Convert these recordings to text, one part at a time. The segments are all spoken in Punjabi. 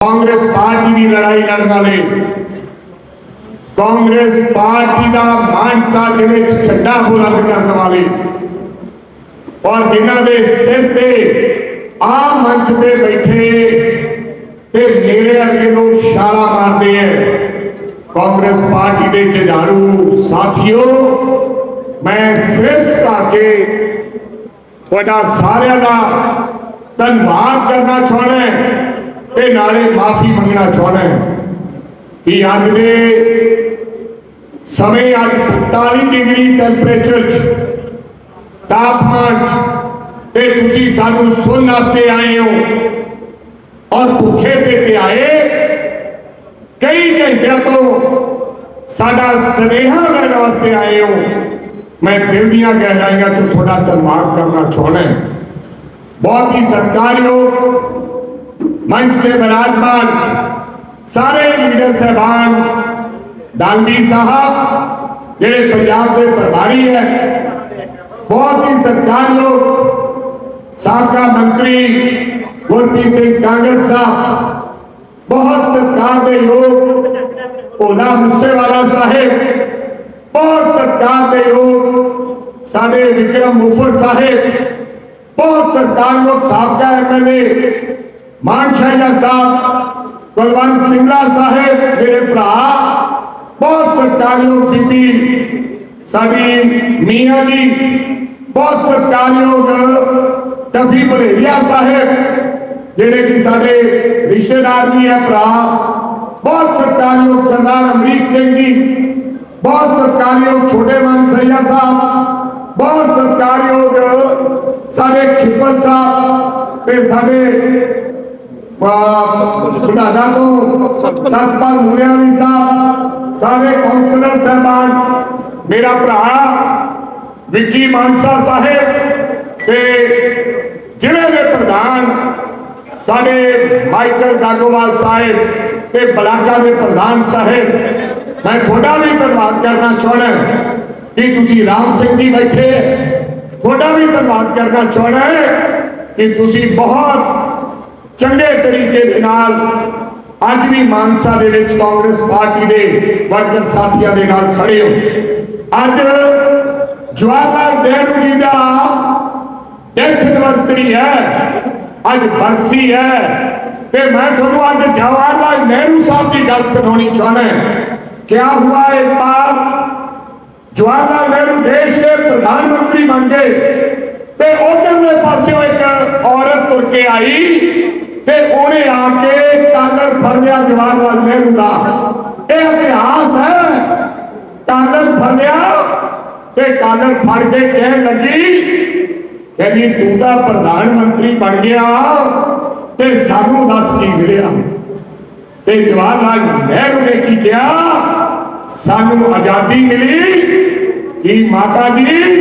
ਕਾਂਗਰਸ ਪਾਰਟੀ ਦੀ ਲੜਾਈ ਲੜਨ ਵਾਲੇ। ਕਾਂਗਰਸ ਪਾਰਟੀ ਦਾ ਮਾਨਸਾ ਜ਼ਿਲ੍ਹੇ 'ਚ ਝੰਡਾ ਬੁਲੰਦ ਕਰਨ ਵਾਲੇ। ਔਰ ਜਿਨ੍ਹਾਂ ਦੇ ਸਿਰ ਤੇ ਆ ਮੰਚ ਤੇ ਬੈਠੇ ਤੇ ਮੇਰੇ ਅੱਗੇ ਨੂੰ ਛਾਲਾ ਮਾਰਦੇ ਐ, ਕਾਂਗਰਸ ਪਾਰਟੀ ਦੇ ਜਝਾਰੂ ਸਾਥੀਓ, ਮੈਂ ਸਿਰ ਝੁਕਾ ਕੇ ਤੁਹਾਡਾ ਸਾਰਿਆਂ ਦਾ ਧੰਨਵਾਦ ਕਰਨਾ ਚਾਹੁੰਦਾ ਤੇ ਨਾਲੇ ਮਾਫੀ ਮੰਗਣਾ ਚਾਹੁੰਦਾ ਹਾਂ। ਕਿ ਅੱਜ ਦੇ ਸਮੇਂ ਅੱਜ 45 ਡਿਗਰੀ ਟੈਂਪਰੇਚਰ 'ਚ ਤਾਪਮਾਨ 'ਚ ਤੇ ਤੁਸੀਂ ਸਾਨੂੰ ਸੁਣਨ ਵਾਸਤੇ ਆਏ ਹੋ ਔਰ ਭੁੱਖੇ ਤੇ ਤੇ ਆਏ, ਕਈ ਘੰਟਿਆਂ ਤੋਂ ਸਾਡਾ ਸਨੇਹਾ ਲੈਣ ਵਾਸਤੇ ਆਏ ਹੋ। ਮੈਂ ਦਿਲ ਦੀਆਂ ਗਹਿਰਾਈਆਂ ਤੋਂ ਤੁਹਾਡਾ ਧੰਨਵਾਦ ਕਰਨਾ ਚਾਹੁੰਦਾ ਹਾਂ। ਬਹੁਤ ਹੀ ਸਤਿਕਾਰਯੋਗ ਮੰਚ ਤੇ ਬਿਰਾਜਮਾਨ ਸਾਰੇ ਲੀਡਰ ਸਹਿਬਾਨ ਡਾਂਗੀ ਸਾਹਿਬ ਜਿਹੜੇ ਪੰਜਾਬ ਦੇ ਪ੍ਰਭਾਰੀ ਹੈ ਬਹੁਤ ਹੀ ਸਤਿਕਾਰਯੋਗ ਸਾਬਕਾ ਮੰਤਰੀ ਗੁਰਪ੍ਰੀਤ ਸਿੰਘ ਕਾਂਗੜ ਸਾਹਿਬ ਬਹੁਤ ਸਤਿਕਾਰ ਦੇ ਯੋਗ ਉਹਦਾ ਮੂਸੇਵਾਲਾ ਸਾਹਿਬ ਬਹੁਤ ਸਤਿਕਾਰ ਦੇ ਯੋਗ ਸਾਡੇ ਵਿਕਰਮ ਮੁਫਰ ਸਾਹਿਬ ਬਹੁਤ ਸਤਿਕਾਰਯੋਗ ਸਾਬਕਾ ਐਮਐਲਏ ਮਾਨ ਸ਼ਾਹੀਆ ਸਾਹਿਬ ਕੁਲਵੰਤ ਸਿੰਘਲਾ ਸਾਹਿਬ, ਮੇਰੇ ਭਰਾ, ਬਹੁਤ ਸਤਿਕਾਰਯੋਗ ਬੀਬੀ, ਸਾਡੀ ਮੀਆਂ ਜੀ, ਬਹੁਤ ਸਤਿਕਾਰਯੋਗ ਟਫੀ ਭਲੇਰੀਆ ਸਾਹਿਬ, ਜਿਹੜੇ ਕਿ ਸਾਡੇ ਰਿਸ਼ਤੇਦਾਰ ਵੀ ਹੈ, ਭਰਾ, ਬਹੁਤ ਸਤਿਕਾਰਯੋਗ ਸਰਦਾਰ ਅਮਰੀਕ ਸਿੰਘ ਜੀ, ਬਹੁਤ ਸਤਿਕਾਰਯੋਗ ਛੋਟੇ ਮਨ ਸਈਆ ਸਾਹਿਬ, ਬਹੁਤ ਸਤਿਕਾਰਯੋਗ ਸਾਡੇ ਖਿੱਪਤ ਸਾਹਿਬ ਤੇ ਸਾਡੇ ਬੁਢਾਡਾ ਤੋਂ ਸਤਪਾਲ ਮੁਰਿਆਲੀ ਸਾਹਿਬ ਸਾਰੇ ਕੌਂਸਲਰ ਸਾਹਿਬਾਨ ਮੇਰਾ ਭਰਾ ਵਿੱਕੀ ਮਾਨਸਾ ਸਾਹਿਬ ਤੇ ਜ਼ਿਲ੍ਹੇ ਦੇ ਪ੍ਰਧਾਨ ਸਾਡੇ ਮਾਈਕਲ ਗਾਗੋਵਾਲ ਸਾਹਿਬ ਤੇ ਬਲਾਕਾ ਦੇ ਪ੍ਰਧਾਨ ਸਾਹਿਬ ਮੈਂ ਤੁਹਾਡਾ ਵੀ ਧੰਨਵਾਦ ਕਰਨਾ ਚਾਹੁੰਦਾ ਕਿ ਤੁਸੀਂ ਰਾਮ ਸਿੰਘ ਜੀ ਬੈਠੇ ਤੁਹਾਡਾ ਵੀ ਧੰਨਵਾਦ ਕਰਨਾ ਚਾਹੁੰਦਾ ਕਿ ਤੁਸੀਂ ਬਹੁਤ ਚੰਗੇ ਤਰੀਕੇ ਦੇ ਨਾਲ ਅੱਜ ਵੀ ਮਾਨਸਾ ਦੇ ਵਿੱਚ ਕਾਂਗਰਸ ਪਾਰਟੀ ਦੇ ਵਰਕਰ ਸਾਥੀਆਂ ਦੇ ਨਾਲ ਖੜੇ ਹੋ। ਅੱਜ ਜਵਾਹਰ ਲਾਲ ਨਹਿਰੂ ਜੀ ਦਾ ਡੈਥ ਐਨਵਰਸਰੀ ਹੈ। ਅੱਜ ਬਰਸੀ ਹੈ। ਤੇ ਮੈਂ ਤੁਹਾਨੂੰ ਅੱਜ ਜਵਾਹਰ ਲਾਲ ਨਹਿਰੂ ਸਾਹਿਬ ਦੀ ਗੱਲ ਸੁਣਾਉਣੀ ਚਾਹੁੰਦਾ ਕਿਆ ਹੁਆ ਇੱਕ ਬਾਰ ਜਵਾਹਰ ਲਾਲ ਨਹਿਰੂ ਦੇਸ਼ ਦੇ ਪ੍ਰਧਾਨ ਮੰਤਰੀ ਬਣ ਗਏ। ਤੇ ਉਧਰਲੇ ਪਾਸਿਓਂ ਇੱਕ ਔਰਤ ਤੁਰ ਕੇ ਆਈ। ਤੇ ਉਹਨੇ ਆ ਕੇ ਕਾਲਰ ਫੜ ਲਿਆ ਜਵਾਹਰ ਨਹਿਰੂ ਦਾ ਇਹ ਇਤਿਹਾਸ ਹੈ। ਕਾਲਰ ਫੜ ਤੇ ਕਾਲਰ ਫੜ ਕੇ ਕਹਿਣ ਲੱਗੀ ਕਹਿੰਦੀ ਤੂੰ ਤਾਂ ਪ੍ਰਧਾਨ ਮੰਤਰੀ ਬਣ ਗਿਆ ਤੇ ਸਾਨੂੰ ਦੱਸ ਕੀ ਮਿਲਿਆ। ਤੇ ਜਵਾਹਰ ਲਾਲ ਨਹਿਰੂ ਨੇ ਕੀ ਕਿਹਾ? ਸਾਨੂੰ ਆਜ਼ਾਦੀ ਮਿਲੀ। ਕਿ ਮਾਤਾ ਜੀ?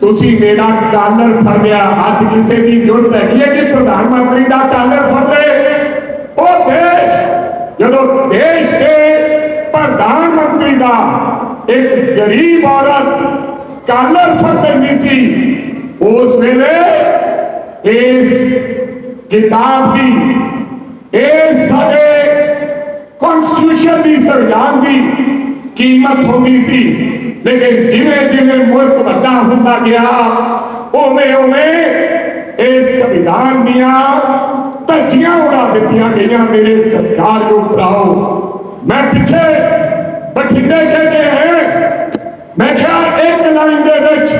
ਤੁਸੀਂ ਮੇਰਾ ਕਾਲਰ ਫੜ ਲਿਆ ਅੱਜ ਕਿਸੇ ਦੀ ਜ਼ਰੂਰਤ ਹੈਗੀ ਹੈ ਕਿ ਪ੍ਰਧਾਨ ਮੰਤਰੀ ਦਾ ਕਾਲਰ ਫੜ ਲੈ ਉਹ ਦੇਸ਼, ਜਦੋਂ ਦੇਸ਼ ਦੇ ਪ੍ਰਧਾਨ ਮੰਤਰੀ ਦਾ ਇੱਕ ਗਰੀਬ ਔਰਤ ਕਾਲਰ ਫੜ ਲੈਂਦੀ ਸੀ, ਉਸ ਵੇਲੇ ਇਸ ਕਿਤਾਬ ਦੀ, ਇਸ ਸਾਡੇ ਕਨਸਟੀਟਿਊਸ਼ਨ ਦੀ ਸੰਵਿਧਾਨ ਦੀ ਕੀਮਤ ਹੁੰਦੀ ਸੀ। ਲੇਕਿਨ ਜਿਵੇਂ ਜਿਵੇਂ ਮੁਲਕ ਵੱਡਾ ਹੁੰਦਾ ਗਿਆ ਉਵੇਂ ਉਵੇਂ ਇਸ ਸੰਵਿਧਾਨ ਦੀਆਂ ਧੱਜੀਆਂ ਉਡਾ ਦਿੱਤੀਆਂ ਗਈਆਂ ਮੇਰੇ ਸਤਿਕਾਰਯੋਗ ਭਰਾਓ ਮੈਂ ਪਿੱਛੇ ਬਠਿੰਡੇ ਕੇ ਕੇ ਹੈ ਮੈਂ ਕਿਹਾ ਇੱਕ ਲਾਈਨ ਦੇ ਵਿੱਚ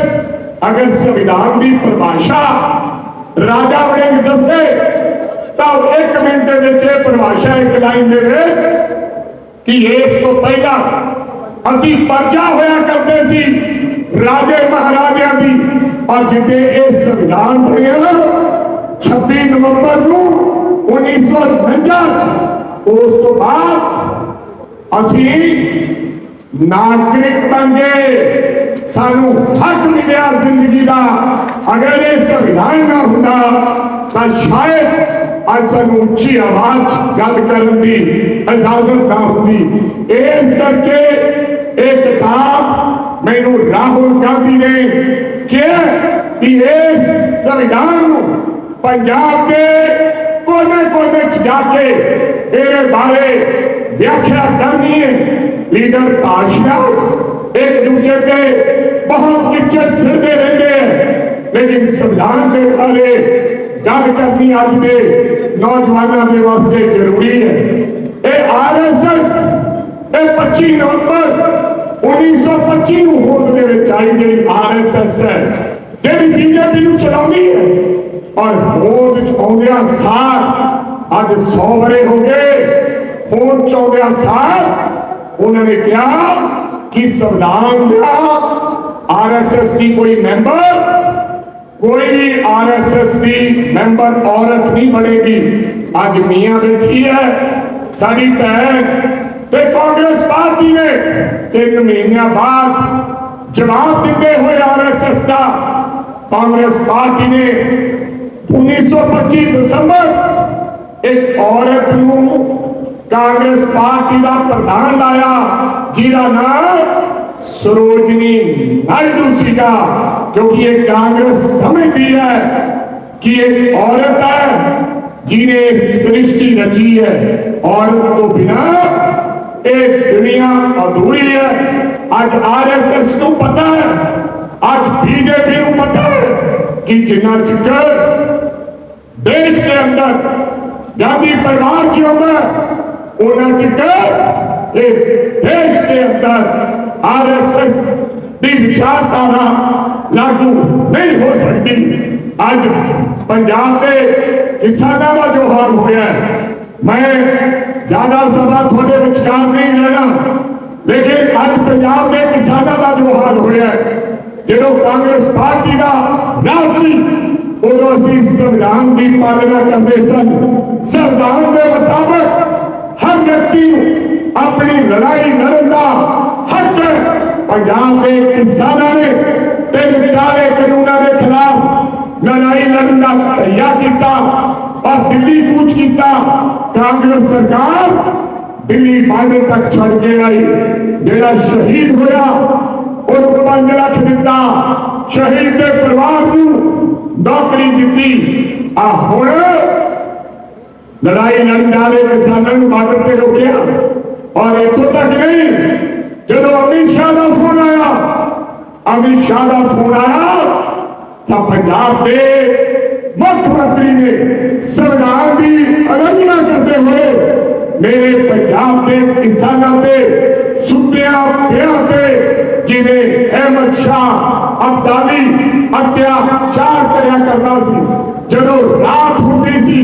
ਅਗਰ ਸੰਵਿਧਾਨ ਦੀ ਪਰਿਭਾਸ਼ਾ ਰਾਜਾ ਵੜਿੰਗ ਦੱਸੇ ਤਾਂ ਉਹ ਇੱਕ ਮਿੰਟ ਦੇ ਵਿੱਚ ਇਹ ਪਰਿਭਾਸ਼ਾ ਇੱਕ ਲਾਈਨ ਦੇ ਵਿੱਚ ਕਿ ਇਸ ਤੋਂ ਪਹਿਲਾਂ ਅਸੀਂ ਪਰਚਾ ਹੋਇਆ ਕਰਦੇ ਸੀ ਰਾਜੇ ਮਹਾਰਾਜਿਆਂ ਦੀ। ਔਰ ਜਿੱਦੇ ਇਹ ਸੰਵਿਧਾਨ ਬਣਿਆ 26 ਨਵੰਬਰ ਨੂੰ 1949 ਉਸ ਤੋਂ ਬਾਅਦ ਅਸੀਂ ਨਾਗਰਿਕ ਬਣ ਗਏ। ਸਾਨੂੰ ਹੱਕ ਮਿਲਿਆ ਜ਼ਿੰਦਗੀ ਦਾ। ਅਗਰ ਇਹ ਸੰਵਿਧਾਨ ਨਾ ਹੁੰਦਾ, ਤਾਂ ਸ਼ਾਇਦ ਅੱਜ ਸਾਨੂੰ ਉੱਚੀ ਆਵਾਜ਼ 'ਚ ਗੱਲ ਕਰਨ ਦੀ ਇਜਾਜ਼ਤ ਨਾ ਹੁੰਦੀ। ਇਸ ਕਰਕੇ ਇਹ ਕਿਤਾਬ ਮੈਨੂੰ ਰਾਹੁਲ ਗਾਂਧੀ ਨੇ ਕਿਹਾ ਕਿ ਇਸ ਸੰਵਿਧਾਨ ਨੂੰ ਪੰਜਾਬ ਦੇ ਕੋਨੇ ਕੋਨੇ ਚ ਜਾ ਕੇ ਇਹਦੇ ਬਾਰੇ ਵਿਆਖਿਆ ਕਰਨੀ ਹੈ ਲੀਡਰ ਭਾਸ਼ਾ ਇੱਕ ਦੂਜੇ ਤੇ ਬਹੁਤ ਕਿਚਨ ਸਿਰਦੇ ਰਹਿੰਦੇ ਹੈ ਲੇਕਿਨ ਸੰਵਿਧਾਨ ਦੇ ਬਾਰੇ ਗੱਲ ਕਰਨੀ ਅੱਜ ਦੇ ਨੌਜਵਾਨਾਂ ਦੇ ਵਾਸਤੇ ਜ਼ਰੂਰੀ ਹੈ ਇਹ ਆਰਐਸਐਸ ਇਹ 25 ਨਵੰਬਰ 1925 ਨੂੰ ਹੋਂਦ ਦੇ ਵਿੱਚ ਆਈ ਜਿਹੜੀ ਆਰਐਸਐਸ ਹੈ ਜਿਹੜੀ ਬੀਜੇਪੀ ਨੂੰ ਚਲਾਉਂਦੀ ਹੈ ਔਰ ਹੋਂਦ ਚ ਆਉਂਦਿਆਂ ਸਾਰ ਅੱਜ 100 ਵਰੇ ਹੋ ਗਏ ਹੋਂਦ ਚ ਆਉਂਦਿਆਂ ਸਾਰ ਉਹਨਾਂ ਨੇ ਕਿਹਾ ਕਿ ਸੰਵਿਧਾਨ ਦਾ ਆਰਐਸਐਸ ਦੀ ਕੋਈ ਮੈਂਬਰ ਕੋਈ ਵੀ ਆਰਐਸਐਸ ਦੀ ਮੈਂਬਰ ਔਰਤ ਨਹੀਂ ਬਣੇਗੀ ਅੱਜ ਮੀਆਂ ਬੈਠੀ ਹੈ ਸਾਡੀ ਭੈਣ ਤੇ ਕਾਂਗਰਸ ਪਾਰਟੀ ਨੇ ਤਿੰਨ ਮਹੀਨਿਆਂ ਬਾਅਦ ਜਵਾਬ ਦਿੰਦੇ ਹੋਏ ਆਰਐਸਐਸ ਦਾ ਕਾਂਗਰਸ ਪਾਰਟੀ ਨੇ 1925 ਦਸੰਬਰ ਇੱਕ ਔਰਤ ਨੂੰ ਕਾਂਗਰਸ ਪਾਰਟੀ ਦਾ ਪ੍ਰਧਾਨ ਲਾਇਆ, ਜਿਹਦਾ ਨਾਮ ਸਰੋਜਨੀ ਨਾਇਡੂ ਸੀਗਾ, ਕਿਉਂਕਿ ਇਹ ਕਾਂਗਰਸ ਸਮਝਦੀ ਹੈ ਕਿ ਇੱਕ ਔਰਤ ਹੈ ਜਿਹਨੇ ਸ੍ਰਿਸ਼ਟੀ ਰਚੀ ਹੈ। ਔਰਤ ਤੋਂ ਬਿਨਾ ਇਹ ਦੁਨੀਆ ਅਧੂਰੀ ਹੈ। ਅੱਜ ਆਰਐਸਐਸ ਨੂੰ ਪਤਾ ਹੈ। ਅੱਜ ਬੀਜੇਪੀ ਨੂੰ ਪਤਾ ਹੈ ਕਿ ਜਿੰਨਾ ਚਿਰ ਦੇਸ਼ ਦੇ ਅੰਦਰ ਗਾਂਧੀ ਪਰਿਵਾਰ ਜਿਉਂਦਾ ਉਹਨਾਂ ਚਿਰ ਇਸ ਦੇਸ਼ ਦੇ ਅੰਦਰ ਆਰਐਸਐਸ ਦੀ ਵਿਚਾਰਧਾਰਾ ਲਾਗੂ ਨਹੀਂ ਹੋ ਸਕਦੀ। ਅੱਜ ਪੰਜਾਬ ਦੇ ਕਿਸਾਨਾਂ ਦਾ ਜੋ ਹਾਲ ਹੋਇਆ ਹੈ, ਮੈਂ ਜ਼ਿਆਦਾ ਸਮਾਂ ਤੁਹਾਡੇ ਵਿਚਕਾਰ ਨਹੀਂ ਰਹਿਣਾ ਲੇਕਿਨ ਅੱਜ ਪੰਜਾਬ ਦੇ ਕਿਸਾਨਾਂ ਦਾ ਜੋ ਹਾਲ ਹੋਇਆ ਜਦੋਂ ਕਾਂਗਰਸ ਪਾਰਟੀ ਦਾ ਰਾਜ ਸੀ, ਉਦੋਂ ਅਸੀਂ ਸੰਵਿਧਾਨ ਦੀ ਪਾਲਣਾ ਕਰਦੇ ਸਨ। ਸੰਵਿਧਾਨ ਦੇ ਮੁਤਾਬਕ ਹਰ ਵਿਅਕਤੀ ਨੂੰ ਆਪਣੀ ਲੜਾਈ ਲੜਨ ਦਾ ਹੱਕ ਹੈ। ਪੰਜਾਬ ਦੇ ਕਿਸਾਨਾਂ ਨੇ ਤਿੰਨ ਕਾਲੇ ਕਾਨੂੰਨਾਂ ਦੇ ਖਿਲਾਫ ਲੜਾਈ ਲੜਨ ਦਾ ਧਈਆ ਕੀਤਾ। ਔਰ ਦਿੱਲੀ ਕੂਚ ਕੀਤਾ ਕਾਂਗਰਸ ਸਰਕਾਰ ਦਿੱਲੀ ਬਾਰਡਰ ਤੱਕ ਛੱਡ ਕੇ ਆਈ ਜਿਹੜਾ ਸ਼ਹੀਦ ਹੋਇਆ ਉਹਨੂੰ 5 ਲੱਖ ਦਿੱਤਾ ਸ਼ਹੀਦ ਦੇ ਪਰਿਵਾਰ ਨੂੰ ਨੌਕਰੀ ਦਿੱਤੀ ਆ ਹੁਣ ਲੜਾਈ ਲੜਨ ਵਾਲੇ ਕਿਸਾਨਾਂ ਨੂੰ ਬਾਰਡਰ ਤੇ ਰੋਕਿਆ ਔਰ ਇੱਥੋਂ ਤੱਕ ਨਹੀਂ ਜਦੋਂ ਅਮਿਤ ਸ਼ਾਹ ਦਾ ਫੋਨ ਆਇਆ ਅਮਿਤ ਸ਼ਾਹ ਦਾ ਫੋਨ ਆਇਆ ਤਾਂ ਪੰਜਾਬ ਦੇ ਮੁੱਖ ਮੰਤਰੀ ਨੇ ਸੰਵਿਧਾਨ ਦੀ ਉਲੰਘਣਾ ਕਰਦੇ ਹੋਏ ਮੇਰੇ ਪੰਜਾਬ ਦੇ ਕਿਸਾਨਾਂ ਤੇ ਸੁੱਤਿਆਂ ਪਿਆਂ ਤੇ ਜਿਵੇਂ ਅਹਿਮਦ ਸ਼ਾਹ ਅਬਦਾਲੀ ਅਤਿਆਚਾਰ ਕਰਿਆ ਕਰਦਾ ਸੀ। ਜਦੋਂ ਰਾਤ ਹੁੰਦੀ ਸੀ,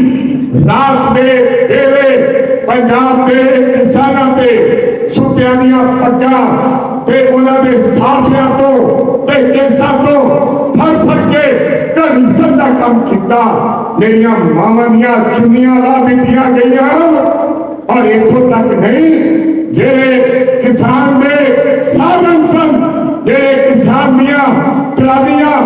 ਰਾਤ ਦੇ ਵੇਲੇ ਪੰਜਾਬ ਦੇ ਕਿਸਾਨਾਂ ਤੇ ਸੁੱਤਿਆਂ ਦੀਆਂ ਪੱਗਾਂ ਤੇ ਉਹਨਾਂ ਦੇ ਸਾਥੀਆਂ ਤੋਂ ਤੇ ਕੇਸਾਂ ਤੋਂ ਫੜ ਫੜ ਕੇ ਘੜੀਸਣ ਦਾ ਕੰਮ ਕੀਤਾ। ਮੇਰੀਆਂ ਮਾਵਾਂ ਦੀਆਂ ਚੁੰਨੀਆਂ ਲਾ ਦਿੱਤੀਆਂ ਗਈਆਂ। ਔਰ ਇੱਥੋਂ ਤੱਕ ਨਹੀਂ ਜਿਹੜੇ ਕਿਸਾਨ ਦੇ ਸਾਧਨ ਸਨ ਜਿਹੜੇ ਕਿਸਾਨ ਦੀਆਂ ਟਰਾਲੀਆਂ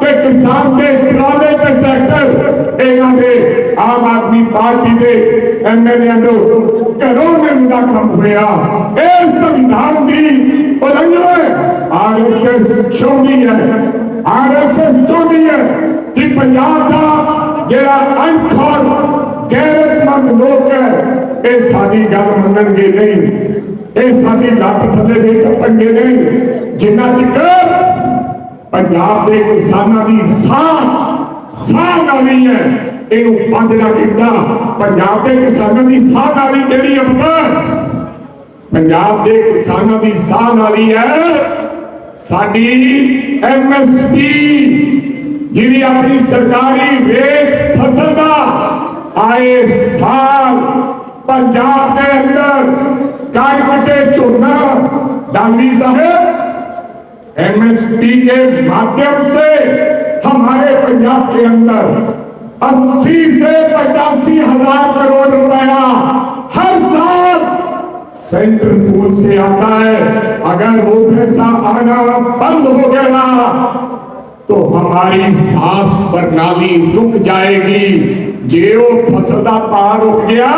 ਤੇ ਕਿਸਾਨ ਦੇ ਟਰਾਲੇ ਤੇ ਟਰੈਕਟਰ, ਇਹਨਾਂ ਦੇ ਆਮ ਆਦਮੀ ਪਾਰਟੀ ਦੇ ਐਮਐਲਏ ਨੂੰ ਘਰੋਂ ਮਿਲਣ ਕੰਮ ਹੋਇਆ। ਇਹ ਸੰਵਿਧਾਨ ਦੀ ਉਲੰਘਣਾ ਆਰਐਸਐਸ ਚਾਹੁੰਦੀ ਹੈ। ਆਰਐਸਐਸ ਚਾਹੁੰਦੀ ਹੈ ਕਿ ਪੰਜਾਬ ਦਾ ਜਿਹੜਾ ਅਨਖੌਰ ਗੈਰਤਮੰਦ ਲੋਕ ਹੈ, ਇਹ ਸਾਡੀ ਗੱਲ ਮੰਨਣਗੇ ਨਹੀਂ। ਇਹ ਸਾਡੀ ਲੱਤ ਥੱਲੇ ਦੇ ਟੱਪਣਗੇ ਨਹੀਂ। ਜਿੰਨਾ ਚਿਰ ਪੰਜਾਬ ਦੇ ਕਿਸਾਨਾਂ ਦੀ ਸਾਹ ਸਾਹ ਨਾਲੀ ਹੈ ਇਹਨੂੰ ਬੰਦ ਨਾ ਕੀਤਾ। ਪੰਜਾਬ ਦੇ ਕਿਸਾਨਾਂ ਦੀ ਸਾਹ ਨਾਲੀ ਜਿਹੜੀ ਅਵਤਾਰ ਪੰਜਾਬ ਦੇ ਕਿਸਾਨਾਂ ਦੀ ਸਾਹ ਨਾਲੀ ਹੈ ਸਾਡੀ ਐਮਐਸਪੀ یہ اپنی سرکاری ویٹ پھسندہ آئے سال پنجاب کے اندر کاربٹے چھوڑنا ڈالی صاحب ایم ایس پی کے مادیم سے ہمارے پنجاب کے اندر اسی سے پچاسی ہزار کروڑ روپیہ ہر سال سینٹر پول سے آتا ہے۔ اگر وہ پیسہ آنا بند ہو گیا तो हमारी सांस प्रणाली रुक जाएगी जे वो फसल का भाव रुक गया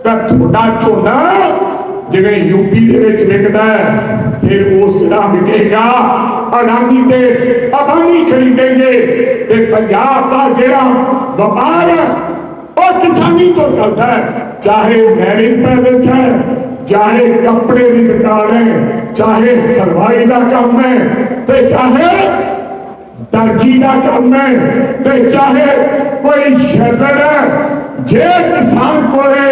ਤਾਂ ਤੁਹਾਡਾ ਝੋਨਾ ਜਿਵੇਂ ਯੂਪੀ ਦੇ ਵਿੱਚ ਵਿਕਦਾ ਹੈ ਫਿਰ ਉਹ ਸਿਰਾ ਵਿਕੇਗਾ ਅਡਾਨੀ ਤੇ ਅਬਾਨੀ ਖਰੀਦੇਂਗੇ ਤੇ ਪੰਜਾਬ ਦਾ ਜਿਹੜਾ ਵਪਾਰ ਹੈ ਉਹ ਕਿਸਾਨੀ ਤੋਂ ਚੱਲਦਾ ਹੈ ਚਾਹੇ ਮੈਰਿਜ ਪੈਲੇਸ ਹੈ ਚਾਹੇ ਕੱਪੜੇ ਦੀ ਦੁਕਾਨ ਹੈ ਚਾਹੇ ਹਲਵਾਈ ਦਾ ਕੰਮ ਹੈ ਤੇ ਚਾਹੇ ਦਰਜੀ ਦਾ ਕੰਮ ਹੈ ਤੇ ਚਾਹੇ ਕੋਈ ਸ਼ਰਦਰ ਹੈ, ਜੇ ਕਿਸਾਨ ਕੋਲੇ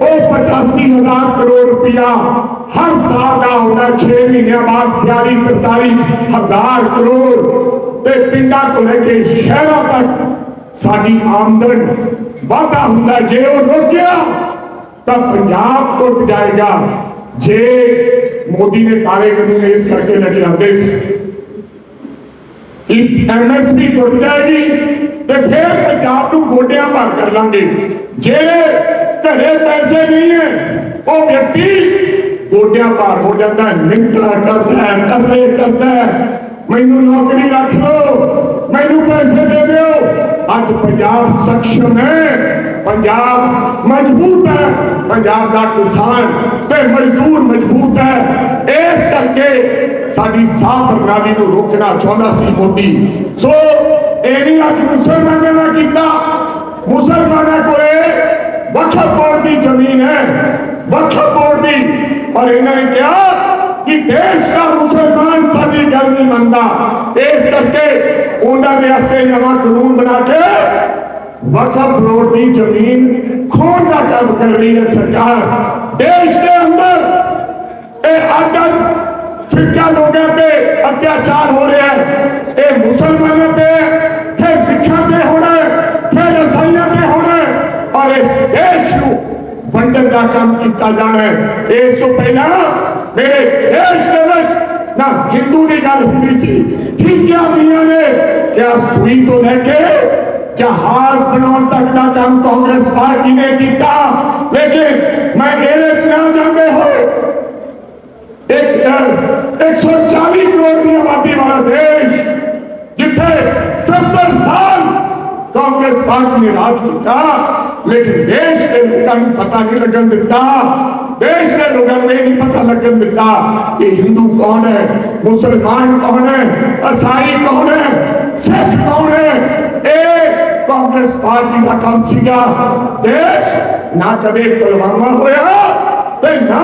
ਉਹ 85000 ਕਰੋੜ ਰੁਪਇਆ ਹਰ ਸਾਲ ਦਾ ਹੁੰਦਾ 6 ਮਹੀਨਿਆਂ ਬਾਅਦ 42 43 ਹਜ਼ਾਰ ਕਰੋੜ ਤੇ ਪਿੰਡਾਂ ਤੋਂ ਲੈ ਕੇ ਸ਼ਹਿਰਾਂ ਤੱਕ ਸਾਡੀ ਆਮਦਨ ਵਾਧਾ ਹੁੰਦਾ, ਜੇ ਉਹ ਰੁਕਿਆ ਤਾਂ ਪੰਜਾਬ ਟੁੱਟ ਜਾਏਗਾ। ਜੇ ਮੋਦੀ ਨੇ ਕਾਲੇ ਕਾਨੂੰਨ ਇਸ ਕਰਕੇ ਲੈ ਕੇ ਆਉਂਦੇ ਸੀ। ਕਿ ਐਮਐਸਪੀ ਟੁੱਟ ਜਾਏਗੀ ਤੇ ਫਿਰ ਪੰਜਾਬ ਨੂੰ ਗੋਡਿਆਂ ਭਰ ਕਰ ਲਾਂਗੇ। ਜਿਹੜੇ ਘਰੇ ਪੈਸੇ ਨਹੀਂ ਹੈ, ਉਹ ਵਿਅਕਤੀ ਗੋਡਿਆਂ ਭਾਰ ਹੋ ਜਾਂਦਾ ਹੈ। ਮਿੰਟਾਂ ਕਰਦਾ ਹੈ, ਤਰਲੇ ਕਰਦਾ ਹੈ। ਮੈਨੂੰ ਨੌਕਰੀ ਰੱਖ ਲਓ ਮੈਨੂੰ ਪੈਸੇ ਦੇ ਦਿਓ। ਅੱਜ ਪੰਜਾਬ ਸਖਸ਼ਮ ਹੈ, ਪੰਜਾਬ ਮਜ਼ਬੂਤ ਹੈ। ਪੰਜਾਬ ਦਾ ਕਿਸਾਨ ਤੇ ਮਜ਼ਦੂਰ ਮਜ਼ਬੂਤ ਹੈ। ਇਸ ਕਰਕੇ ਸਾਡੀ ਸਾਹ ਪ੍ਰਣਾਲੀ ਨੂੰ ਰੋਕਣਾ ਚਾਹੁੰਦਾ ਸੀ ਮੋਦੀ। ਸੋ ਇਹ ਨਹੀਂ ਅੱਜ ਮੁਸਲਮਾਨਾਂ ਨੇ ਕੀਤਾ। ਮੁਸਲਮਾਨਾਂ ਕੋਲੇ ਵਕਫ ਬੋਰਡ ਦੀ ਜ਼ਮੀਨ ਹੈ ਵਕਫ ਬੋਰਡ ਦੀ। ਪਰ ਇਹਨਾਂ ਨੇ ਕਿਹਾ ਕਿ ਦੇਸ਼ ਦਾ ਮੁਸਲਮਾਨ ਸਾਡੀ ਗੱਲ ਨਹੀਂ ਮੰਨਦਾ। ਇਸ ਕਰਕੇ ਉਹਨਾਂ ਦੇ ਵਾਸਤੇ ਨਵਾਂ ਕਾਨੂੰਨ ਬਣਾ ਕੇ ਵਕਫ ਬੋਰਡ ਦੀ ਜ਼ਮੀਨ ਖੋਣ ਦਾ ਕੰਮ ਕਰ ਰਹੀ ਹੈ ਸਰਕਾਰ। ਦੇਸ਼ ਦੇ ਅੰਦਰ ਇਹ ਆਦਤ ਫਿਰਕਾ ਲੋਕਾਂ ਤੇ ਅਤਿਆਚਾਰ ਹੋ ਰਿਹਾ ਹੈ। ਇਹ ਮੁਸਲਮਾਨਾਂ ਤੇ, ਫਿਰ ਸਿੱਖਾਂ ਤੇ ਹੋਣਾ ਫਿਰ ਇਸਾਈਆਂ ਤੇ ਹੋਣਾ ਔਰ ਇਸ ਦੇਸ਼ ਨੂੰ ਵੰਡਣ ਦਾ ਕੰਮ ਕੀਤਾ ਜਾਣਾ ਹੈ। ਇਸ ਤੋਂ ਪਹਿਲਾਂ ਮੇਰੇ ਦੇਸ਼ ਦੇ ਵਿੱਚ ਨਾ ਹਿੰਦੂ ਦੀ ਗੱਲ ਹੁੰਦੀ ਸੀ, ਠੀਕ ਹੈ ਮੀਆਂ ਨੇ ਕਿਆ ਸੂਈ ਤੋਂ ਲੈ ਕੇ ਜਹਾਜ਼ ਬਣਾਉਣ ਤੱਕ ਦਾ ਕੰਮ ਕਾਂਗਰਸ ਪਾਰਟੀ ਨੇ ਕੀਤਾ ਲੇਕਿਨ ਮੈਂ ਇਹਦੇ ਚ ਨਾ ਜਾਂਦੇ ਹੋਏ ਇੱਕ ਅਹ, 140 ਕਰੋੜ ਦੀ ਆਬਾਦੀ ਵਾਲਾ ਦੇਸ਼ ਜਿੱਥੇ 70 ਸਾਲ ਕਾਂਗਰਸ ਪਾਰਟੀ ਨੇ ਰਾਜ ਕੀਤਾ ਲੇਕਿਨ ਦੇਸ਼ ਦੇ ਲੋਕਾਂ ਨੂੰ ਪਤਾ ਨਹੀਂ ਲੱਗਣ ਦਿੱਤਾ ਦੇਸ਼ ਦੇ ਲੋਕਾਂ ਨੂੰ ਇਹ ਨਹੀਂ ਪਤਾ ਲੱਗਣ ਦਿੱਤਾ ਕਿ ਹਿੰਦੂ ਕੌਣ ਹੈ ਮੁਸਲਮਾਨ ਕੌਣ ਹੈ ਅਸਾਈ ਕੌਣ ਹੈ ਸਿੱਖ ਕੌਣ ਇਹ ਕਾਂਗਰਸ ਪਾਰਟੀ ਦਾ ਕੰਮ ਸੀਗਾ। ਦੇਸ਼ ਨਾ ਕਦੇ ਪੁਲਵਾਮਾ ਹੋਇਆ ਤੇ ਨਾ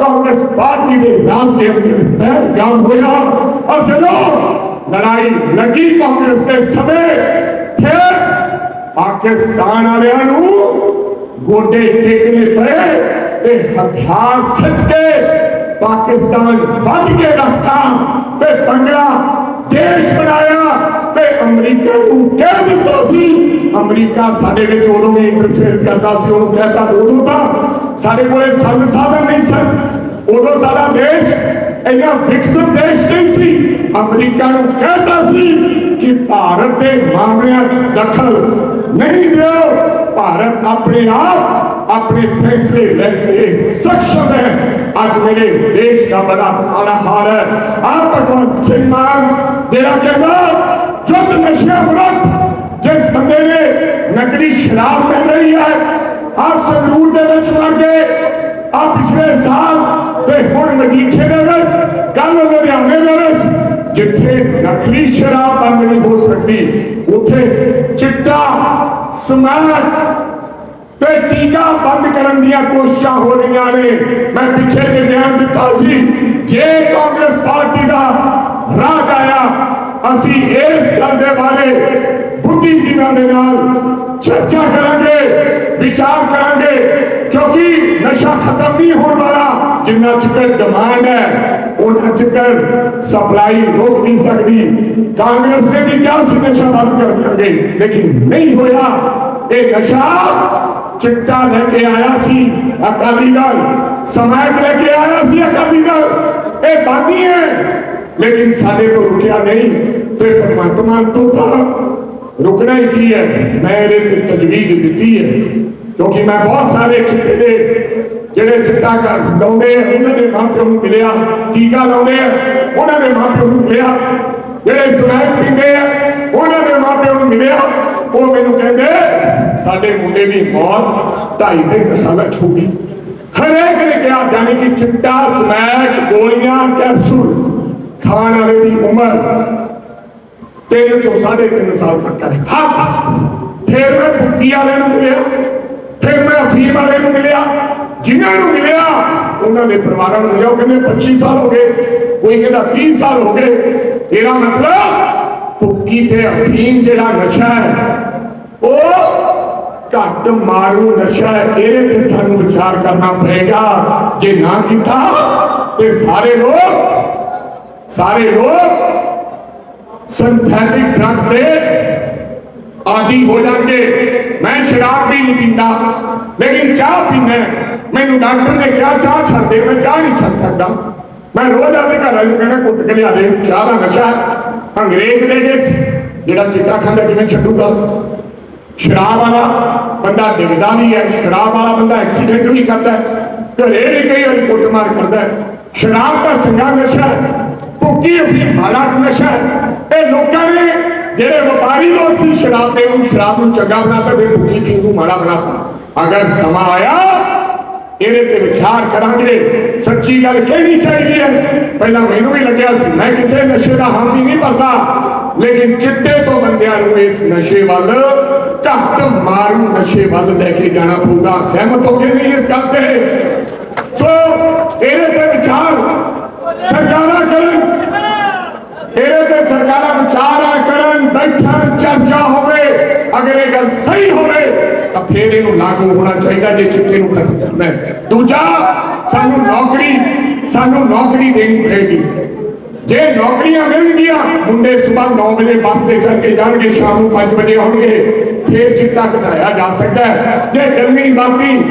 ਕਾਂਗਰਸ ਪਾਰਟੀ ਦੇ ਰਾਜ ਦੇ ਅੰਦਰ ਪਹਿਲਗਾਮ ਹੋਇਆ। ਔਰ ਜਦੋਂ ਲੜਾਈ ਲੱਗੀ ਕਾਂਗਰਸ ਦੇ ਸਮੇਂ, ਫਿਰ ਪਾਕਿਸਤਾਨ ਵਾਲਿਆਂ ਨੂੰ ਗੋਡੇ ਟੇਕਣੇ ਪਏ ਤੇ ਹਥਿਆਰ ਸਿੱਟ ਕੇ ਪਾਕਿਸਤਾਨ ਵੱਢ ਕੇ ਰੱਖਤਾ ਤੇ ਬੰਗਲਾ ਦੇਸ਼ ਬਣਾਇਆ। ਤੇ ਅਮਰੀਕਾ ਨੂੰ ਕਹਿ ਦਿੱਤਾ ਸੀ। ਅਮਰੀਕਾ ਸਾਡੇ ਵਿੱਚ ਉਦੋਂ ਵੀ ਇੰਟਰਫੇਅਰ ਕਰਦਾ ਸੀ, ਉਹਨੂੰ ਕਹਿੰਦਾ ਉਦੋਂ ਤਾਂ ਸਾਡੇ ਕੋਲੇ ਸੰਗ ਸਾਧਨ ਨਹੀਂ ਸਨ। ਉਦੋਂ ਸਾਡਾ ਦੇਸ਼ ਇੰਨਾ ਵਿਕਸਿਤ ਦੇਸ਼ ਨਹੀਂ ਸੀ। ਅਮਰੀਕਾ ਨੂੰ ਕਹਿੰਦਾ ਸੀ ਕਿ ਭਾਰਤ ਦੇ ਮਾਮਲਿਆਂ 'ਚ ਦਖਲ ਨਹੀਂ ਦਿਓ। ਭਾਰਤ ਆਪਣੇ ਆਪ ਆਪਣੇ ਫੈਸਲੇ ਲੈਣ ਦੇ ਸક્ષਮ ਹੈ। ਅੱਜ ਮੇਰੇ ਦੇਸ਼ ਦਾ ਬੜਾ ਮਾੜਾ ਹੈ। ਆਪ ਭਗਵੰਤ ਸਿੰਘ ਮਾਨ ਜਿਹੜਾ ਕਹਿੰਦਾ ਜੁੱਧ ਨਸ਼ਿਆਂ ਵਿਰੁੱਧ ਜਿਸ ਬੰਦੇ ਨੇ ਨਕਲੀ ਸ਼ਰਾਬ ਮਿਲ ਰਹੀ ਹੈ ਆ ਸੰਗਰੂਰ ਦੇ ਵਿੱਚ ਵੜ ਗਏ ਆ ਪਿਛਲੇ ਸਾਲ ਤੇ ਹੁਣ ਮਜੀਠੇ ਦੇ ਵਿੱਚ ਕੱਲ ਲੁਧਿਆਣੇ ਦੇ ਵਿੱਚ ਜਿੱਥੇ ਨਕਲੀ ਸ਼ਰਾਬ ਬੰਦ ਨਹੀਂ ਹੋ ਸਕਦੀ ਉੱਥੇ ਚਿੱਟਾ ਸਮੈਕ ਤੇ ਟੀਕਾ ਬੰਦ ਕਰਨ ਦੀਆਂ ਕੋਸ਼ਿਸ਼ਾਂ ਹੋ ਰਹੀਆਂ ਨੇ ਮੈਂ ਪਿੱਛੇ ਜੇ ਬਿਆਨ ਦਿੱਤਾ ਸੀ ਜੇ ਕਾਂਗਰਸ ਪਾਰਟੀ ਦਾ ਰਾਜ ਆਇਆ ਅਸੀਂ ਇਸ ਗੱਲ ਦੇ ਬਾਰੇ ਬੁੱਧੀਜੀਵੀਆਂ ਦੇ ਨਾਲ ਚਰਚਾ ਕਰਾਂਗੇ, ਵਿਚਾਰ ਕਰਾਂਗੇ, ਕਿਉਂਕਿ ਨਸ਼ਾ ਖਤਮ ਨਹੀਂ ਹੋਣ ਵਾਲਾ, ਜਿੰਨਾ ਚਿਰ ਡਿਮਾਂਡ ਹੈ, ਉਹਨਾਂ ਚਿਰ ਸਪਲਾਈ ਰੋਕ ਨਹੀਂ ਸਕਦੀ। ਕਾਂਗਰਸ ਨੇ ਵੀ ਕਿਹਾ ਸੀ, ਨਸ਼ਾ ਬੰਦ ਕਰ ਦਿਆਂਗੇ, ਲੇਕਿਨ ਨਹੀਂ ਹੋਇਆ। ਇਹ ਨਸ਼ਾ ਚਿੱਟਾ ਲੈ ਕੇ ਆਇਆ ਸੀ, ਅਕਾਲੀ ਦਲ। ਸਮਾਇਕ ਲੈ ਕੇ ਆਇਆ ਸੀ ਅਕਾਲੀ ਦਲ। ਇਹ ਬਾਨੀ ਹੈ। ਲੇਕਿਨ ਸਾਡੇ ਤੋਂ ਰੁਕਿਆ ਨਹੀਂ ਤੇ ਭਗਵੰਤ ਮਾਨ ਤੋਂ ਤਾਂ ਰੁਕਣਾ ਹੀ ਕੀ ਹੈ? ਮੈਂ ਇਹਦੇ ਤੇ ਤਜਵੀਜ਼ ਦਿੱਤੀ ਹੈ ਕਿਉਂਕਿ ਮੈਂ ਬਹੁਤ ਸਾਰੇ ਚਿੱਟੇ ਦੇ ਜਿਹੜੇ ਚਿੱਟਾ ਕਰ ਲਾਉਂਦੇ ਆ, ਉਹਨਾਂ ਦੇ ਮਾਪਿਆਂ ਨੂੰ ਮਿਲਿਆ ਟੀਕਾ ਲਾਉਂਦੇ ਆ ਉਹਨਾਂ ਦੇ ਮਾਪਿਆਂ ਨੂੰ ਮਿਲਿਆ ਜਿਹੜੇ ਸਮੈਕ ਪੀਂਦੇ ਆ ਉਹਨਾਂ ਦੇ ਮਾਪਿਆਂ ਨੂੰ ਮਿਲਿਆ। ਉਹ ਮੈਨੂੰ ਕਹਿੰਦੇ ਸਾਡੇ ਮੁੰਡੇ ਦੀ ਮੌਤ ਢਾਈ ਤਿੰਨ ਸਾਲਾਂ ਚ ਹੋ ਗਈ। ਹਰੇਕ ਨੇ ਕਿਹਾ ਜਾਣੀ ਕਿ ਚਿੱਟਾ ਸਮੈਕ ਗੋਲੀਆਂ ਕੈਪਸੂਲ। ਖਾਣ ਵਾਲੇ ਦੀ ਉਮਰ ਤਿੰਨ ਤੋਂ ਸਾਢੇ ਤਿੰਨ ਸਾਲ ਤੱਕ ਹੈ। ਹਾਂ ਫਿਰ ਮੈਂ ਬੁੱਕੀ ਵਾਲੇ ਨੂੰ ਮਿਲਿਆ। ਫਿਰ ਮੈਂ ਅਫੀਮ ਵਾਲੇ ਨੂੰ ਮਿਲਿਆ। ਜਿਨ੍ਹਾਂ ਨੂੰ ਮਿਲਿਆ, ਉਹਨਾਂ ਦੇ ਪਰਿਵਾਰਾਂ ਨੂੰ ਮਿਲਿਆ। ਉਹ ਕਹਿੰਦੇ 25 ਸਾਲ ਹੋ ਗਏ। ਕੋਈ ਕਹਿੰਦਾ 30 ਸਾਲ ਹੋ ਗਏ। ਇਹਦਾ ਮਤਲਬ ਭੁੱਕੀ ਤੇ ਅਫੀਮ ਜਿਹੜਾ ਨਸ਼ਾ ਹੈ, ਉਹ ਘੱਟ ਮਾਰੂ ਨਸ਼ਾ ਹੈ। ਇਹਦੇ ਤੇ ਸਾਨੂੰ ਵਿਚਾਰ ਕਰਨਾ ਪਏਗਾ। ਜੇ ਨਾ ਕੀਤਾ, ਤੇ ਸਾਰੇ ਲੋਕ ਸਾਰੇ ਲੋਕ ਸਿੰਥੈਟਿਕ ਡਰੱਗਸ ਦੇ ਆਦੀ ਹੋ ਜਾਣਗੇ। ਮੈਂ ਸ਼ਰਾਬ ਵੀ ਨਹੀਂ ਪੀਂਦਾ, ਲੇਕਿਨ ਚਾਹ ਪੀਂਦਾ ਮੈਨੂੰ ਡਾਕਟਰ ਨੇ ਕਿਹਾ, ਚਾਹ ਛੱਡ ਦੇ, ਮੈਂ ਚਾਹ ਨਹੀਂ ਛੱਡ ਸਕਦਾ। ਮੈਂ ਰੋਜ਼ ਆਪਦੇ ਘਰ ਵਾਲੇ ਨੂੰ ਕਹਿਣਾ, ਕੁੱਟ ਕੇ ਲਿਆ ਦੇ, ਚਾਹ ਦਾ ਨਸ਼ਾ। ਅੰਗਰੇਜ਼ ਦੇ ਗਏ ਸੀ, ਜਿਹੜਾ ਚਿੱਟਾ ਖਾਂਦਾ ਕਿਵੇਂ ਛੱਡੂਗਾ। ਸ਼ਰਾਬ ਵਾਲਾ ਬੰਦਾ ਡਿੱਗਦਾ ਨਹੀਂ ਹੈ, ਸ਼ਰਾਬ ਵਾਲਾ ਬੰਦਾ ਐਕਸੀਡੈਂਟ ਵੀ ਕਰਦਾ। ਘਰੇ ਵੀ ਕਈ ਵਾਰੀ ਕੁੱਟਮਾਰ ਕਰਦਾ ਸ਼ਰਾਬ ਤਾਂ ਚੰਗਾ ਨਸ਼ਾ ਹੈ। ਭੁੱਕੀ ਅਸੀਂ ਮਾੜਾ ਨਸ਼ਾ ਇਹ ਲੋਕਾਂ ਨੇ ਜਿਹੜੇ ਵਪਾਰੀ ਲੋਕ ਸੀ, ਸ਼ਰਾਬ ਦੇ ਨੂੰ ਸ਼ਰਾਬ ਨੂੰ ਚੰਗਾ ਬਣਾਤਾ ਤੇ ਭੁੱਕੀ ਸਿੰਘ ਨੂੰ ਮਾੜਾ ਬਣਾਤਾ। ਅਗਰ ਸਮਾਂ ਆਇਆ, ਇਹਦੇ ਤੇ ਵਿਚਾਰ ਕਰਾਂਗੇ। ਸੱਚੀ ਗੱਲ ਕਹਿਣੀ ਚਾਹੀਦੀ ਹੈ। ਪਹਿਲਾਂ ਮੈਨੂੰ ਵੀ ਲੱਗਿਆ ਸੀ, ਮੈਂ ਕਿਸੇ ਨਸ਼ੇ ਦਾ ਹਾਮੀ ਨਹੀਂ ਭਰਦਾ। ਲੇਕਿਨ ਚਿੱਟੇ ਤੋਂ ਬੰਦਿਆਂ ਨੂੰ ਇਸ ਨਸ਼ੇ ਵੱਲ ਘੱਟ ਮਾਰੂ, ਨਸ਼ੇ ਵੱਲ ਲੈ ਕੇ ਜਾਣਾ ਪਊਗਾ। ਸਹਿਮਤ ਹੋ ਕੇ ਨਹੀਂ ਇਸ ਗੱਲ ਤੇ? ਸੋ, ਇਹਦੇ ਤੇ ਵਿਚਾਰ ਸਰਕਾਰਾਂ ਕਰਨ ਇਹਦੇ ਤੇ ਸਰਕਾਰਾਂ ਵਿਚਾਰਾਂ ਕਰਨ ਚਰਚਾ ਹੋਵੇ, ਅਗਰ ਇਹ ਗੱਲ ਸਹੀ ਹੋਵੇ, ਤਾਂ ਫਿਰ ਇਹਨੂੰ ਲਾਗੂ ਹੋਣਾ ਚਾਹੀਦਾ ਜੇ ਚਿੱਟੇ ਨੂੰ ਖਤਮ ਕਰਨਾ ਹੈ। ਦੂਜਾ, ਸਾਨੂੰ ਨੌਕਰੀ ਸਾਨੂੰ ਨੌਕਰੀ ਦੇਣੀ ਪਏਗੀ। ਜੇ ਨੌਕਰੀਆਂ ਮਿਲਣਗੀਆਂ, ਮੁੰਡੇ ਸਵੇਰ 9 ਵਜੇ ਬੱਸ ਤੇ ਚੜ ਕੇ ਜਾਣਗੇ, ਸ਼ਾਮ ਨੂੰ 5 ਵਜੇ ਆਉਣਗੇ, ਫੇਰ ਚਿੱਟਾ ਘਟਾਇਆ ਜਾ ਸਕਦਾ ਹੈ। ਜੇ ਗੱਲੀ ਬਾਤੀ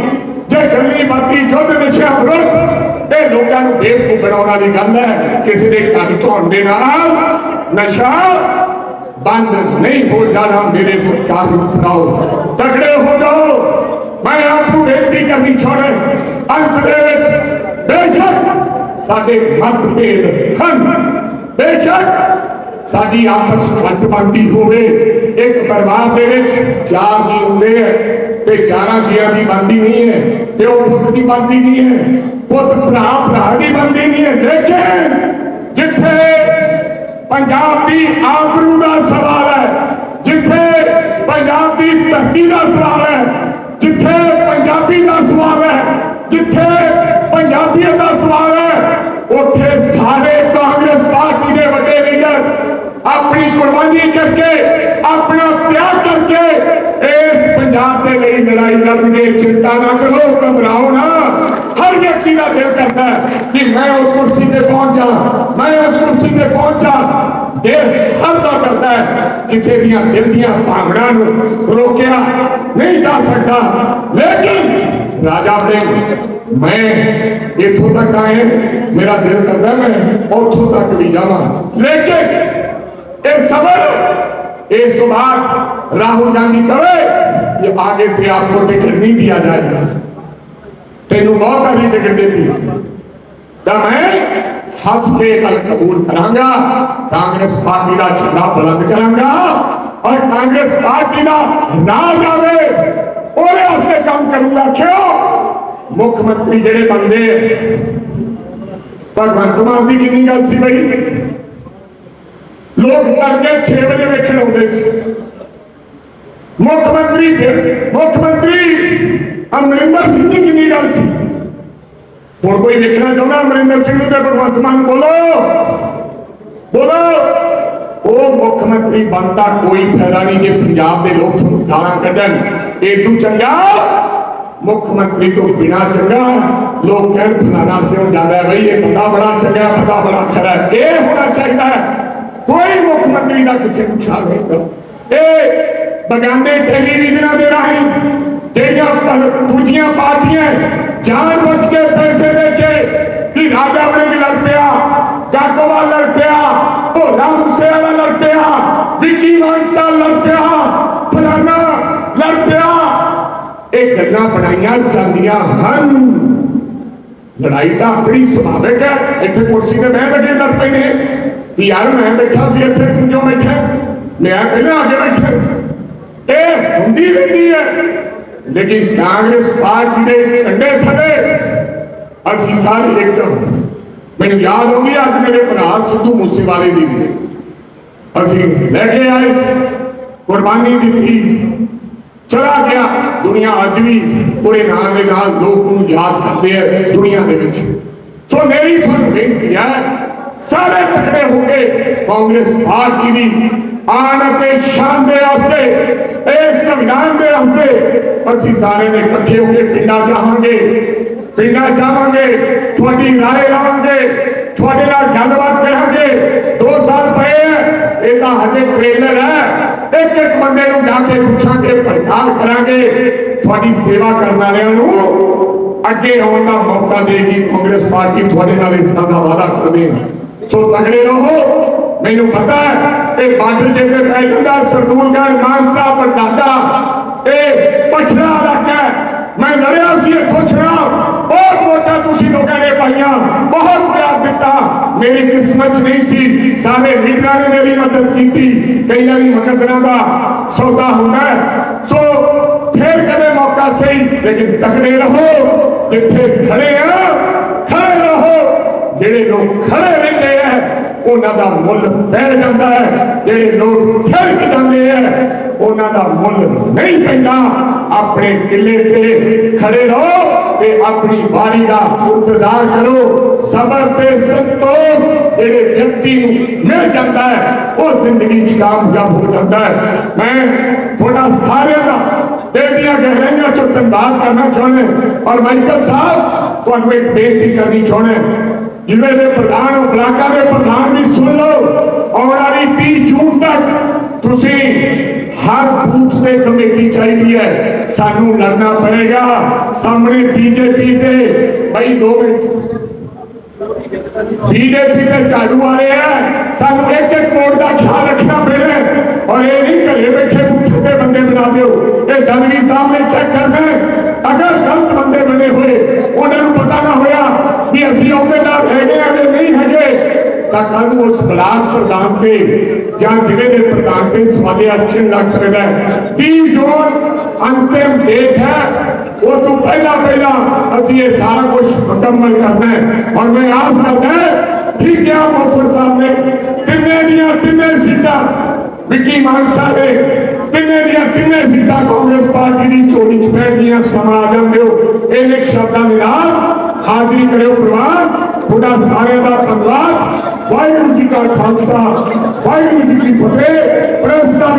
ਜੇ ਗੱਲੀ ਬਾਤੀ ਜੁੱਧ ਨਸ਼ਾ ਵਿਰੁੱਧ ਇਹ ਲੋਕਾਂ ਨੂੰ ਬੇਵਕੂਫ ਬਣਾਉਣ ਵਾਲੀ ਗੱਲ ਹੈ। ਕਿਸੇ ਦੇ ਘਰ ਧੋਣ ਦੇ ਨਾਲ ਨਸ਼ਾ ਬੰਦ ਨਹੀਂ ਹੋ ਜਾਣਾ ਮੇਰੇ ਸਰਕਾਰ ਨੂੰ ਕਰਾਓ ਤਗੜੇ ਹੋ ਜਾਓ। ਮੈਂ ਆਪ ਨੂੰ ਬੇਨਤੀ ਕਰਨੀ ਛੋੜੇ ਅੰਤ ਦੇ ਵਿੱਚ ਹਨ। ਬੇਸ਼ੱਕ ਸਾਡੀ ਆਪਸ ਘੱਟ ਬਣਦੀ ਹੋਵੇ। ਇੱਕ ਪਰਿਵਾਰ ਦੇ ਵਿੱਚ ਚਾਰ ਜੀ ਹੁੰਦੇ ਹੈ ਤੇ ਚਾਰਾਂ ਜੀਆਂ ਦੀ ਬਣਦੀ ਨਹੀਂ ਹੈ ਤੇ ਉਹ ਪੁੱਤ ਦੀ ਬਣਦੀ ਨਹੀਂ ਹੈ। ਪੁੱਤ ਭਰਾ ਭਰਾ ਦੀ ਬਣਦੀ ਨਹੀਂ ਹੈ। ਲੇਕਿਨ ਜਿੱਥੇ ਪੰਜਾਬ ਦੀ ਆਬਰੂ ਦਾ ਸਵਾਲ ਹੈ, ਜਿੱਥੇ ਪੰਜਾਬ ਦੀ ਧਰਤੀ ਦਾ ਸਵਾਲ ਹੈ, ਜਿੱਥੇ ਪੰਜਾਬੀ ਦਾ ਸਵਾਲ ਹੈ, ਜਿੱਥੇ ਪੰਜਾਬੀਅਤ ਦਾ ਸਵਾਲ ਹੈ, ਉੱਥੇ ਸਾਰੇ ਕਾਂਗਰਸ ਪਾਰਟੀ ਦੇ ਵੱਡੇ ਲੀਡਰ ਆਪਣੀ ਕੁਰਬਾਨੀ ਕਰਕੇ, ਆਪਣਾ ਤਿਆਗ ਕਰਕੇ ਇਸ ਪੰਜਾਬ ਦੇ ਲਈ ਲੜਾਈ ਲੜਨਗੇ। ਚਿੰਤਾ ਨਾ ਕਰੋ, ਘਬਰਾਓ ਨਾ। ਹਰ ਵਿਅਕਤੀ ਦਾ ਦਿਲ ہے کہ میں اس کرسی پہ پہنچا میں اس کرسی پہ پہنچا دل خردا کرتا ہے کسی دیا دل دیا پاوڑا روکیا نہیں جا سکتا۔ لیکن راجہ نے میں یہ تھو تک آئے، میرا دل کرتا ہے، میں اور تھو تک بھی جا لیکن اے سبر اے تو راہو راہل کرے یہ آگے سے آپ کو ٹکٹ نہیں دیا جائے گا۔ تینوں بہت ابھی ٹکٹ دیتی۔ ہے ਤਾਂ ਮੈਂ ਹੱਸ ਕੇ ਅਲ ਕਬੂਲ ਕਰਾਂਗਾ। ਕਾਂਗਰਸ ਪਾਰਟੀ ਦਾ ਝੰਡਾ ਬੁਲੰਦ ਕਰਾਂਗਾ ਔਰ ਕਾਂਗਰਸ ਪਾਰਟੀ ਦਾ ਨਾਜ ਆਵੇ, ਉਹਦੇ ਵਾਸਤੇ ਕੰਮ ਕਰੂੰਗਾ। ਕਿਉਂ ਮੁੱਖ ਮੰਤਰੀ ਜਿਹੜੇ ਬੰਦੇ ਭਗਵੰਤ ਮਾਨ ਦੀ ਕਿੰਨੀ ਗੱਲ ਸੀ ਬਈ? ਲੋਕ ਤੜਕੇ 6 ਵਜੇ ਵੇਖਣ ਆਉਂਦੇ ਸੀ। ਮੁੱਖ ਮੰਤਰੀ ਮੁੱਖ ਮੰਤਰੀ ਅਮਰਿੰਦਰ ਸਿੰਘ ਦੀ ਕਿੰਨੀ ਗੱਲ ਸੀ? ਹੁਣ ਕੋਈ ਵੇਖਣਾ ਚਾਹੁੰਦਾ ਅਮਰਿੰਦਰ ਸਿੰਘ ਨੂੰ ਤੇ ਭਗਵੰਤ ਮਾਨ ਨੂੰ, ਬੋਲੋ। ਬੋਲੋ। ਉਹ ਮੁੱਖ ਮੰਤਰੀ ਬਣਦਾ ਕੋਈ ਫਾਇਦਾ ਨਹੀਂ ਜੇ ਪੰਜਾਬ ਦੇ ਲੋਕ ਤੁਹਾਨੂੰ ਗਾਲਾਂ ਕੱਢਣ। ਇਦੋਂ ਚੰਗਾ, ਮੁੱਖ ਮੰਤਰੀ ਤੋਂ ਬਿਨਾ ਚੰਗਾ। ਲੋਕ ਕਹਿਣ, ਫਲਾਣਾ ਸਿਓ ਜਾਂਦਾ ਬਈ, ਇਹ ਬੰਦਾ ਬੜਾ ਚੰਗਾ, ਬੰਦਾ ਬੜਾ ਖਰਾ ਇਹ ਹੋਣਾ ਚਾਹੀਦਾ ਹੈ। ਕੋਈ ਮੁੱਖ ਮੰਤਰੀ ਦਾ ਕਿਸੇ ਨੂੰ ਛਾਲ ਨਹੀਂ ਕਰੋ। ਇਹ ਬਗਾਨੇ ਟੈਲੀਵਿਜ਼ਨਾਂ ਦੇ ਰਾਹੀਂ ਦੂਜੀਆਂ ਪਾਰਟੀਆਂ ਜਾਣ ਬੁੱਝ ਕੇ ਪੈਸੇ ਦੇ ਕੇ ਕਿ ਰਾਜਾ ਵੜਿੰਗ ਲੜ ਪਿਆ ਗਾਗੋਵਾਲ ਲੜ ਪਿਆ ਭੋਲਾ ਮੂਸੇ ਵਾਲਾ ਲੜ ਪਿਆ ਵਿੱਕੀ ਮਾਨਸਾ ਲੜ ਪਿਆ ਫਲਾਨਾ ਲੜ ਪਿਆ ਇਹ ਗੱਲਾਂ ਬਣਾਈਆਂ ਜਾਂਦੀਆਂ ਹਨ ਲੜਾਈ ਤਾਂ ਆਪਣੀ ਸੁਭਾਵਿਕ ਹੈ ਇੱਥੇ ਕੁਰਸੀ ਤੇ ਬਹਿ ਲੱਗੇ ਲੜ ਪਏ ਨੇ ਵੀ ਯਾਰ ਮੈਂ ਬੈਠਾ ਸੀ ਇੱਥੇ ਤੂੰ ਕਿਉਂ ਬੈਠਾ ਮੈਂ ਪਹਿਲਾਂ ਆ ਕੇ ਬੈਠਾ ਇਹ ਹੁੰਦੀ ਰਹਿੰਦੀ ਹੈ ਲੇਕਿਨ ਕਾਂਗਰਸ ਪਾਰਟੀ ਦੇ ਝੰਡੇ ਥੱਲੇ ਅਸੀਂ ਸਾਰੇ ਇੱਕ ਮੈਨੂੰ ਯਾਦ ਆਉਂਦੀ ਹੈ ਅੱਜ ਮੇਰੇ ਭਰਾ ਸਿੱਧੂ ਮੂਸੇਵਾਲੇ ਦੀ ਵੀ। ਅਸੀਂ ਲੈ ਕੇ ਆਏ ਸੀ, ਕੁਰਬਾਨੀ ਦਿੱਤੀ। ਚਲਾ ਗਿਆ। ਦੁਨੀਆ ਅੱਜ ਵੀ ਉਹਦੇ ਨਾਂ ਦੇ ਨਾਲ ਲੋਕ ਨੂੰ ਯਾਦ ਕਰਦੇ ਆ ਦੁਨੀਆ ਦੇ ਵਿੱਚ। ਸੋ ਮੇਰੀ ਤੁਹਾਨੂੰ ਬੇਨਤੀ ਹੈ, ਸਾਰੇ ਤਕੜੇ ਹੋ ਕੇ ਕਾਂਗਰਸ ਪਾਰਟੀ ਦੀ ਆਣ ਅਤੇ ਸ਼ਾਨ ਦੇ ਵਾਸਤੇ ਇਸ ਸੰਵਿਧਾਨ ਦੇ ਵਾਸਤੇ ਅਸੀਂ ਸਾਰੇ ਨੇ ਇਕੱਠੇ ਹੋ ਕੇ ਪਿੰਡਾਂ ਜਾਵਾਂਗੇ ਪਿੰਡਾਂ ਜਾਵਾਂਗੇ ਤੁਹਾਡੀ رائے ਲਾਵਾਂਗੇ ਤੁਹਾਡੇ ਨਾਲ ਗੱਲਬਾਤ ਕਰਾਂਗੇ 2 ਸਾਲ ਪਏ ਹੈ ਇਹ ਤਾਂ ਹਜੇ ਟ੍ਰੇਲਰ ਹੈ ਇੱਕ ਇੱਕ ਬੰਦੇ ਨੂੰ ਜਾ ਕੇ ਪੁੱਛਾਂਗੇ ਪ੍ਰਚਾਰ ਕਰਾਂਗੇ ਤੁਹਾਡੀ ਸੇਵਾ ਕਰਨ ਵਾਲਿਆਂ ਨੂੰ ਅੱਗੇ ਆਉਣ ਦਾ ਮੌਕਾ ਦੇਗੀ ਕਾਂਗਰਸ ਪਾਰਟੀ ਤੁਹਾਡੇ ਨਾਲ ਇਸ ਤਰ੍ਹਾਂ ਦਾ ਵਾਅਦਾ ਕਰਦੇ ਹਾਂ ਸੋ ਤਗੜੇ ਰਹੋ ਮੈਨੂੰ ਪਤਾ ਹੈ ਇਹ ਬਾਰਡਰ ਜੇ ਤੇ ਪੈ ਜਾਂਦਾ ਸਰਦੂਲਗੜ੍ਹ ਮਾਨਸਾ ਬਰਨਾਲਾ ਇਹ ਪਛੜਾ ਇਲਾਕਾ ਮੈਂ ਲੜਿਆ ਸੀ ਇੱਥੋਂ ਚੁਣਾਵ ਬਹੁਤ ਵੋਟਾਂ ਤੁਸੀਂ ਲੋਕਾਂ ਨੇ ਪਾਈਆਂ। ਬਹੁਤ ਪਿਆਰ ਦਿੱਤਾ। ਮੇਰੀ ਕਿਸਮਤ ਨਹੀਂ ਸੀ। ਸਾਰੇ ਲੀਡਰਾਂ ਨੇ ਮੇਰੀ ਮਦਦ ਕੀਤੀ। ਕਈ ਵਾਰੀ ਮੁਕੱਦਰਾਂ ਦਾ ਸੌਦਾ ਹੁੰਦਾ ਸੋ ਫੇਰ ਕਦੇ ਮੌਕਾ ਸਹੀ, ਲੇਕਿਨ ਤਕੜੇ ਰਹੋ। ਜਿੱਥੇ ਖੜੇ ਆ, ਖੜੇ ਰਹੋ। ਜਿਹੜੇ ਲੋਕ ਖੜੇ ਰਹਿੰਦੇ ਆ ਉਹਨਾਂ ਦਾ ਮੁੱਲ ਪੈ ਜਾਂਦਾ ਹੈ। ਜਿਹੜੇ ਲੋਕ ਠਹਿਰ ਜਾਂਦੇ ਆ ਉਹਨਾਂ ਦਾ ਮੁੱਲ ਨਹੀਂ ਪੈਂਦਾ। ਆਪਣੇ ਕਿੱਲੇ ਤੇ ਖੜੇ ਰਹੋ ਤੇ ਆਪਣੀ ਵਾਰੀ ਦਾ ਇੰਤਜ਼ਾਰ ਕਰੋ। ਸਬਰ ਤੇ ਸੰਤੋਖ ਜਿਹੜੇ ਵਿਅਕਤੀ ਨੂੰ ਮਿਲ ਜਾਂਦਾ ਹੈ, ਉਹ ਜ਼ਿੰਦਗੀ 'ਚ ਕਾਮਯਾਬ ਹੋ ਜਾਂਦਾ ਹੈ। ਮੈਂ ਤੁਹਾਡਾ ਸਾਰਿਆਂ ਦਾ ਦਿਲ ਦੀਆਂ ਗਹਿਰਾਈਆਂ ਚੋਂ ਧੰਨਵਾਦ ਕਰਨਾ ਚਾਹੁੰਦਾ ਔਰ ਮਾਈਕਲ ਸਾਹਿਬ, ਤੁਹਾਨੂੰ ਇੱਕ ਬੇਨਤੀ ਕਰਨੀ ਚਾਹੁੰਦਾ ਜ਼ਿਲ੍ਹੇ ਦੇ ਪ੍ਰਧਾਨ ਬਲਾਕਾਂ ਦੇ ਪ੍ਰਧਾਨ ਵੀ ਸੁਣ ਲਓ, ਆਉਣ ਵਾਲੀ 30 ਜੂਨ ਤੱਕ ਤੁਸੀਂ ਹਰ ਬੂਥ ਤੇ ਕਮੇਟੀ ਚਾਹੀਦੀ ਹੈ। ਸਾਨੂੰ ਲੜਨਾ ਪਏਗਾ ਸਾਹਮਣੇ ਬੀਜੇਪੀ ਤੇ ਬਈ ਦੋ ਮਿੰਟ। ਬੀਜੇਪੀ ਤੇ ਝਾੜੂ ਵਾਲੇ ਆ। ਸਾਨੂੰ ਇੱਕ ਇੱਕ ਵੋਟ ਦਾ ਖਿਆਲ ਰੱਖਣਾ ਪੈਣਾ ਔਰ ਇਹ ਨਹੀਂ ਘਰੇ ਬੈਠੇ ਬੂਥੇ ਤੇ ਬੰਦੇ ਬਣਾ ਦਿਓ। ਇਹ ਦਲਵੀ ਸਾਹਿਬ ਨੇ ਚੈੱਕ ਕਰਨਾ ਅਗਰ ਗਲਤ ਬੰਦੇ ਬਣੇ ਹੋਏ, ਉਹਨਾਂ ਨੂੰ ਪਤਾ ਨਾ ਹੋਇਆ ਵੀ ਅਸੀਂ ਅਹੁਦੇਦਾਰ ਤਾਂ ਕੱਲ ਨੂੰ ਉਸ ਬਲਾਕ ਪ੍ਰਧਾਨ ਤੇ ਜਾਂ ਜ਼ਿਲ੍ਹੇ ਦੇ ਪ੍ਰਧਾਨ ਤੇ ਸਵਾਲੇ ਅੱਛੇ ਲੱਗ ਸਕਦਾ ਹੈ। 30 ਜੂਨ ਅੰਤਿਮ ਡੇਟ ਹੈ। ਉਹ ਤੋਂ ਪਹਿਲਾਂ ਪਹਿਲਾਂ ਅਸੀਂ ਇਹ ਸਾਰਾ ਕੁਝ ਮੁਕੰਮਲ ਕਰਨਾ ਹੈ। ਔਰ ਮੈਂ ਆਸ ਕਰਦਾ ਠੀਕ ਹੈ ਮੌਸਰ ਸਾਹਿਬ ਨੇ ਤਿੰਨੇ ਦੀਆਂ ਤਿੰਨੇ ਸੀਟਾਂ, ਵਿੱਕੀ ਮਾਨਸਾ ਦੇ ਤਿੰਨੇ ਦੀਆਂ ਤਿੰਨੇ ਸੀਟਾਂ ਕਾਂਗਰਸ ਪਾਰਟੀ ਦੀ ਝੋਲੀ ਚ ਪੈਣਗੀਆਂ ਸਮਾਂ ਆ ਜਾਂਦੇ ਹੋ ਇਹ ਇੱਕ ਸ਼ਬਦਾਂ ਦੇ ਨਾਲ ਹਾਜ਼ਰੀ ਕਰਿਓ ਪਰਿਵਾਰ। ਤੁਹਾਡਾ ਸਾਰਿਆਂ ਦਾ ਧੰਨਵਾਦ। ਵਾਹਿਗੁਰੂ ਜੀ ਕਾ ਖਾਲਸਾ ਵਾਹਿਗੁਰੂ ਜੀ ਕੀ ਫਤਿਹ ਪ੍ਰੈਸ ਦਾ